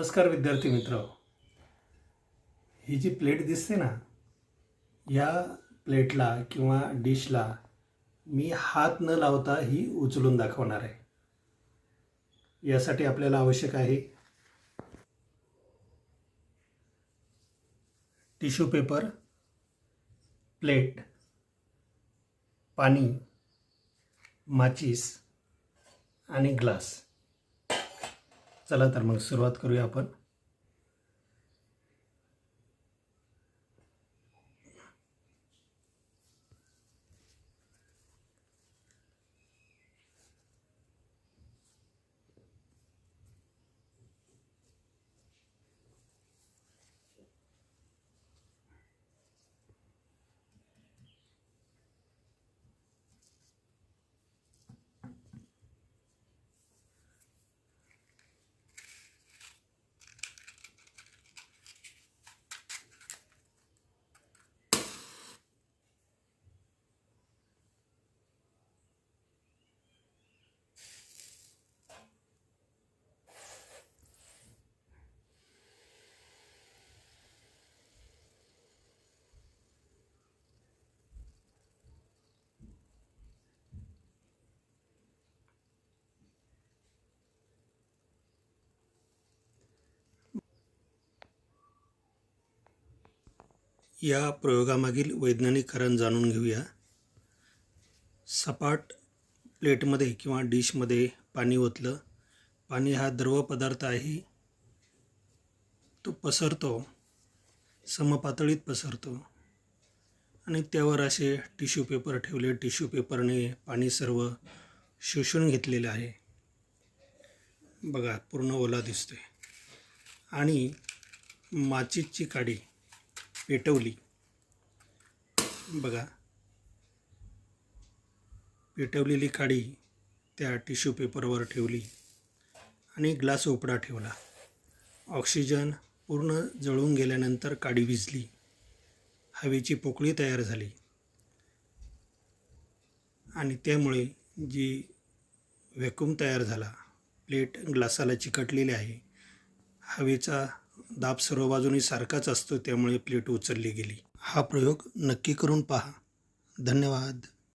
नमस्कार विद्यार्थी मित्र. ही जी प्लेट दिसते ना या प्लेटला किंवा डिशला मी हात न लावता ही उचलून दाखवणार आहे. यासाठी आपल्याला आवश्यक आहे टिश्यू पेपर प्लेट पाणी माचीस आणि ग्लास. चला तर मग सुरुवात करूया आपण. या प्रयोगामागील वैज्ञानिक कारण जाणून घेऊया. सपाट प्लेटमध्ये किंवा डिशमध्ये पाणी ओतलं. पाणी हा द्रव पदार्थ आहे. तो पसरतो. समपातळीत पसरतो. आणि त्यावर असे टिश्यू पेपर ठेवले. टिश्यू पेपरने पाणी सर्व शोषून घेतलेले आहे. बघा पूर्ण ओला दिसतोय. आणि माचीची काडी. पेटवली. बघा. पेटवलेली काडी त्या टिश्यू पेपरवर ठेवली आणि ग्लास उपडा ठेवला. ऑक्सिजन पूर्ण जळून गेल्यानंतर काडी विजली. हवेची पोकळी तयार झाली. आणि त्यामुळे जी व्हॅक्यूम तयार झाला प्लेट ग्लासाला चिकटलेली आहे हवेचा दाब सर्व बाजूनी सारखाच असतो त्यामुळे प्लेट उचलली गेली. हा प्रयोग नक्की करून पहा. धन्यवाद.